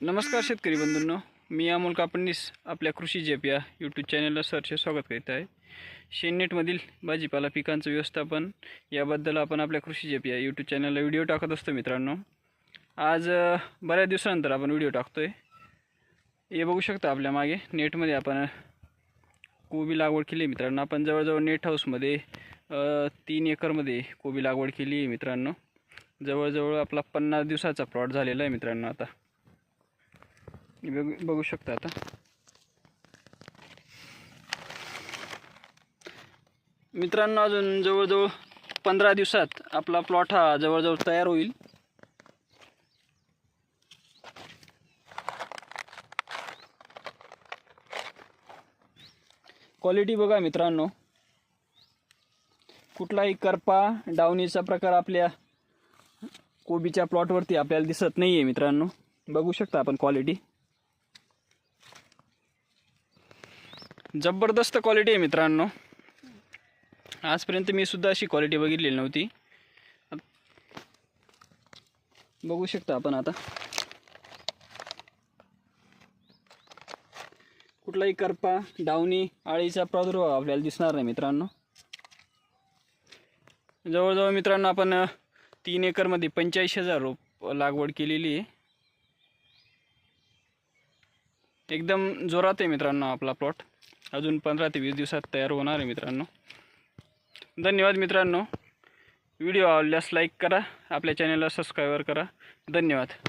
नमस्कार शेतकरी बंधूंनो. मी अमोल कापडणीस आपल्या कृषी जेप या यूट्यूब चॅनलला सरचे स्वागत करीत आहे. शेननेटमधील भाजीपाला पिकांचं व्यवस्थापन याबद्दल आपण आपल्या कृषी जेप या यूट्यूब चॅनलला व्हिडिओ टाकत असतो मित्रांनो. आज बऱ्याच दिवसानंतर आपण व्हिडिओ टाकतो आहे हे बघू शकता आपल्या मागे नेटमध्ये आपण कोबी लागवड केली आहे मित्रांनो. आपण जवळजवळ नेट हाऊसमध्ये तीन एकरमध्ये कोबी लागवड केली आहे मित्रांनो. जवळजवळ आपला पन्नास दिवसाचा प्लॉट झालेला आहे मित्रांनो आता. बघू बघू शकता आता. मित्रांनो अजून जवळजवळ पंधरा दिवसात आपला प्लॉट हा जवळजवळ तयार होईल. क्वालिटी बघा मित्रांनो. कुठलाही करपा डावणीचा प्रकार आपल्या कोबीच्या प्लॉटवरती आपल्याला दिसत नाही आहे मित्रांनो. बघू शकता आपण क्वालिटी जबरदस्त क्वालिटी आहे मित्रांनो. आजपर्यंत मी सुद्धा अशी क्वालिटी बघितलेली नव्हती. बघू शकता आपण आता. कुठलाही करपा डावणी आळीचा प्रादुर्भाव आपल्याला दिसणार नाही मित्रांनो. जवळजवळ मित्रांनो आपण तीन एकरमध्ये पंच्याऐंशी हजार रोप लागवड केलेली आहे. एकदम जोरात आहे मित्रांनो आपला प्लॉट अजून पंधरा ते वीस दिवसात तयार होणार आहे मित्रांनो. धन्यवाद मित्रांनो. व्हिडिओ आवडल्यास लाईक करा आपल्या चॅनलला सबस्क्राईबर करा. धन्यवाद.